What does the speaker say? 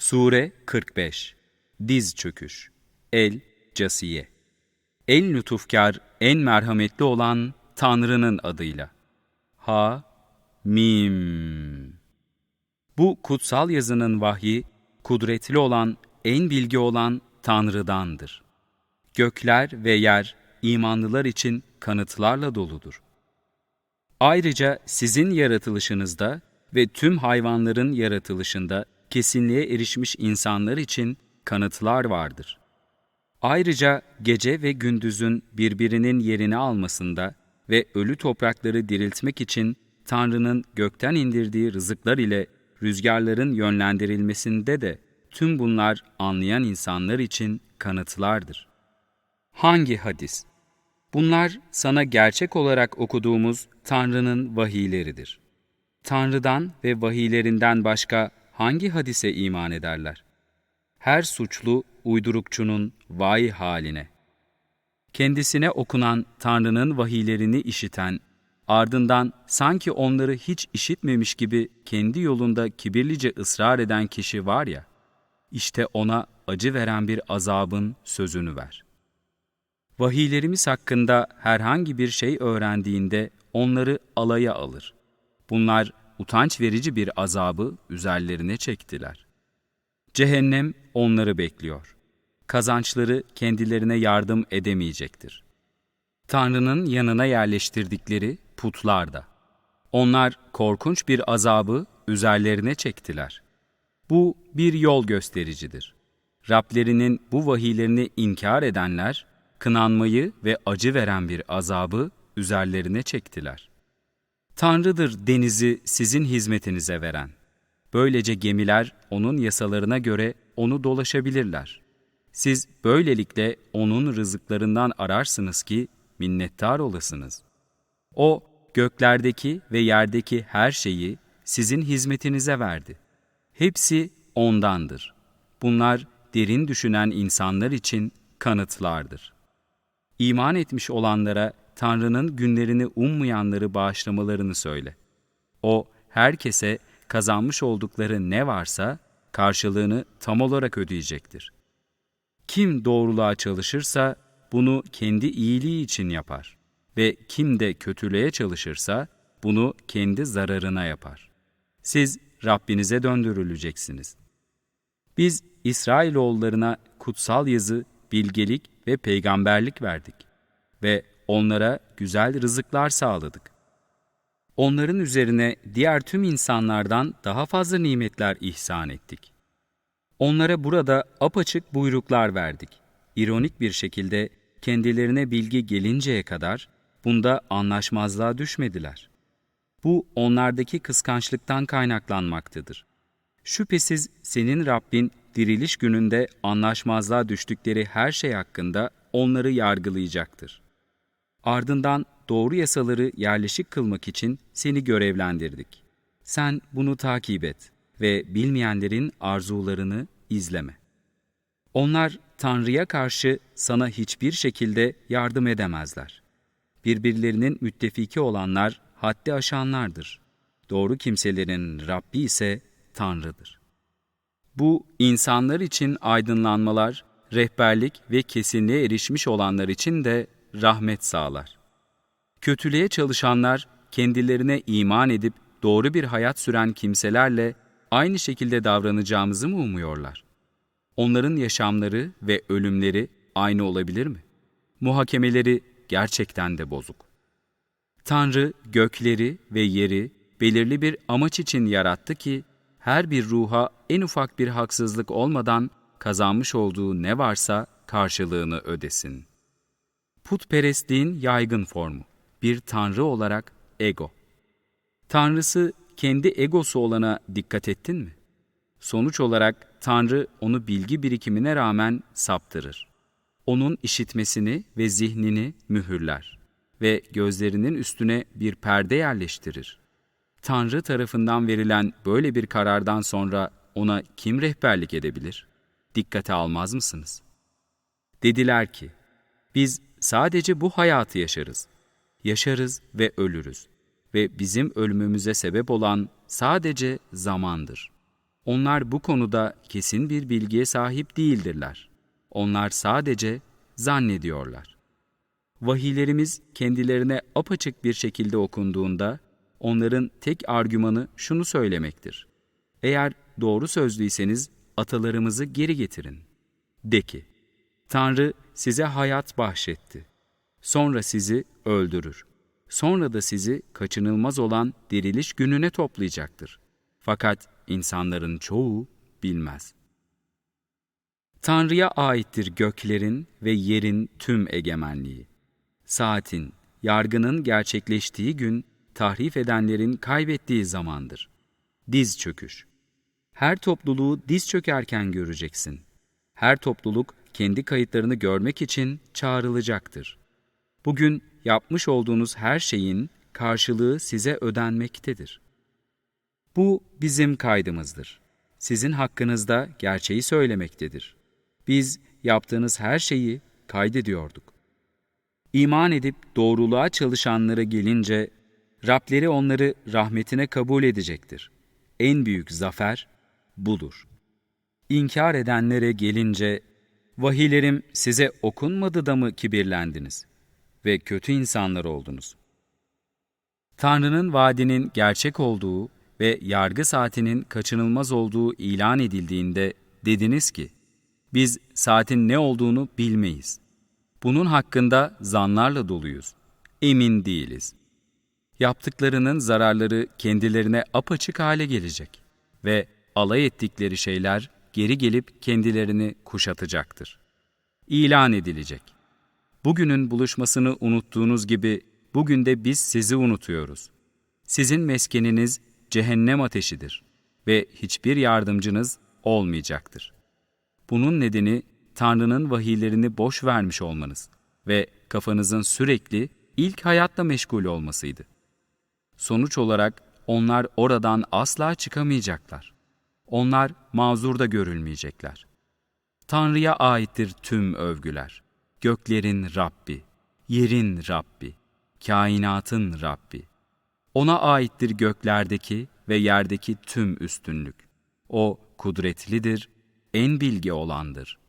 Sure 45 Diz çöküş El Casiye En lütufkar, en merhametli olan Tanrı'nın adıyla. Ha Mim Bu kutsal yazının vahyi, kudretli olan, en bilgi olan Tanrı'dandır. Gökler ve yer imanlılar için kanıtlarla doludur. Ayrıca sizin yaratılışınızda ve tüm hayvanların yaratılışında kesinliğe erişmiş insanlar için kanıtlar vardır. Ayrıca gece ve gündüzün birbirinin yerini almasında ve ölü toprakları diriltmek için Tanrı'nın gökten indirdiği rızıklar ile rüzgarların yönlendirilmesinde de tüm bunlar anlayan insanlar için kanıtlardır. Hangi hadis? Bunlar sana gerçek olarak okuduğumuz Tanrı'nın vahiyleridir. Tanrı'dan ve vahiylerinden başka hangi hadise iman ederler? Her suçlu uydurukçunun vay haline. Kendisine okunan Tanrı'nın vahiylerini işiten, ardından sanki onları hiç işitmemiş gibi kendi yolunda kibirlice ısrar eden kişi var ya, işte ona acı veren bir azabın sözünü ver. Vahiylerimiz hakkında herhangi bir şey öğrendiğinde onları alaya alır. Bunlar utanç verici bir azabı üzerlerine çektiler. Cehennem onları bekliyor. Kazançları kendilerine yardım edemeyecektir. Tanrı'nın yanına yerleştirdikleri putlar da. Onlar korkunç bir azabı üzerlerine çektiler. Bu bir yol göstericidir. Rablerinin bu vahiylerini inkar edenler, kınanmayı ve acı veren bir azabı üzerlerine çektiler. Tanrı'dır denizi sizin hizmetinize veren. Böylece gemiler onun yasalarına göre onu dolaşabilirler. Siz böylelikle onun rızıklarından ararsınız ki minnettar olasınız. O göklerdeki ve yerdeki her şeyi sizin hizmetinize verdi. Hepsi ondandır. Bunlar derin düşünen insanlar için kanıtlardır. İman etmiş olanlara Tanrı'nın günlerini ummayanları bağışlamalarını söyle. O, herkese kazanmış oldukları ne varsa karşılığını tam olarak ödeyecektir. Kim doğruluğa çalışırsa bunu kendi iyiliği için yapar ve kim de kötülüğe çalışırsa bunu kendi zararına yapar. Siz Rabbinize döndürüleceksiniz. Biz İsrailoğullarına kutsal yazı, bilgelik ve peygamberlik verdik ve onlara güzel rızıklar sağladık. Onların üzerine diğer tüm insanlardan daha fazla nimetler ihsan ettik. Onlara burada apaçık buyruklar verdik. İronik bir şekilde kendilerine bilgi gelinceye kadar bunda anlaşmazlığa düşmediler. Bu onlardaki kıskançlıktan kaynaklanmaktadır. Şüphesiz senin Rabbin diriliş gününde anlaşmazlığa düştükleri her şey hakkında onları yargılayacaktır. Ardından doğru yasaları yerleşik kılmak için seni görevlendirdik. Sen bunu takip et ve bilmeyenlerin arzularını izleme. Onlar Tanrı'ya karşı sana hiçbir şekilde yardım edemezler. Birbirlerinin müttefiki olanlar haddi aşanlardır. Doğru kimselerin Rabbi ise Tanrı'dır. Bu insanlar için aydınlanmalar, rehberlik ve kesinliğe erişmiş olanlar için de rahmet sağlar. Kötülüğe çalışanlar kendilerine iman edip doğru bir hayat süren kimselerle aynı şekilde davranacağımızı mı umuyorlar? Onların yaşamları ve ölümleri aynı olabilir mi? Muhakemeleri gerçekten de bozuk. Tanrı gökleri ve yeri belirli bir amaç için yarattı ki her bir ruha en ufak bir haksızlık olmadan kazanmış olduğu ne varsa karşılığını ödesin. Putperestliğin yaygın formu, bir tanrı olarak ego. Tanrısı kendi egosu olana dikkat ettin mi? Sonuç olarak Tanrı onu bilgi birikimine rağmen saptırır. Onun işitmesini ve zihnini mühürler ve gözlerinin üstüne bir perde yerleştirir. Tanrı tarafından verilen böyle bir karardan sonra ona kim rehberlik edebilir? Dikkate almaz mısınız? Dediler ki, biz sadece bu hayatı yaşarız. Yaşarız ve ölürüz. Ve bizim ölümümüze sebep olan sadece zamandır. Onlar bu konuda kesin bir bilgiye sahip değildirler. Onlar sadece zannediyorlar. Vahiylerimiz kendilerine apaçık bir şekilde okunduğunda onların tek argümanı şunu söylemektir. Eğer doğru sözlüyseniz atalarımızı geri getirin. De ki, Tanrı size hayat bahşetti. Sonra sizi öldürür. Sonra da sizi kaçınılmaz olan diriliş gününe toplayacaktır. Fakat insanların çoğu bilmez. Tanrı'ya aittir göklerin ve yerin tüm egemenliği. Saatin, yargının gerçekleştiği gün, tahrif edenlerin kaybettiği zamandır. Diz çöküş. Her topluluğu diz çökerken göreceksin. Her topluluk kendi kayıtlarını görmek için çağrılacaktır. Bugün yapmış olduğunuz her şeyin karşılığı size ödenmektedir. Bu bizim kaydımızdır. Sizin hakkınızda gerçeği söylemektedir. Biz yaptığınız her şeyi kaydediyorduk. İman edip doğruluğa çalışanlara gelince, Rableri onları rahmetine kabul edecektir. En büyük zafer budur. İnkar edenlere gelince, vahiylerim size okunmadı da mı kibirlendiniz ve kötü insanlar oldunuz? Tanrı'nın vaadinin gerçek olduğu ve yargı saatinin kaçınılmaz olduğu ilan edildiğinde dediniz ki, biz saatin ne olduğunu bilmeyiz. Bunun hakkında zanlarla doluyuz. Emin değiliz. Yaptıklarının zararları kendilerine apaçık hale gelecek ve alay ettikleri şeyler geri gelip kendilerini kuşatacaktır. İlan edilecek. Bugünün buluşmasını unuttuğunuz gibi bugün de biz sizi unutuyoruz. Sizin meskeniniz cehennem ateşidir ve hiçbir yardımcınız olmayacaktır. Bunun nedeni Tanrı'nın vahiylerini boş vermiş olmanız ve kafanızın sürekli ilk hayatla meşgul olmasıydı. Sonuç olarak onlar oradan asla çıkamayacaklar. Onlar mazurda görülmeyecekler. Tanrı'ya aittir tüm övgüler. Göklerin Rabbi, yerin Rabbi, kainatın Rabbi. Ona aittir göklerdeki ve yerdeki tüm üstünlük. O kudretlidir, en bilge olandır.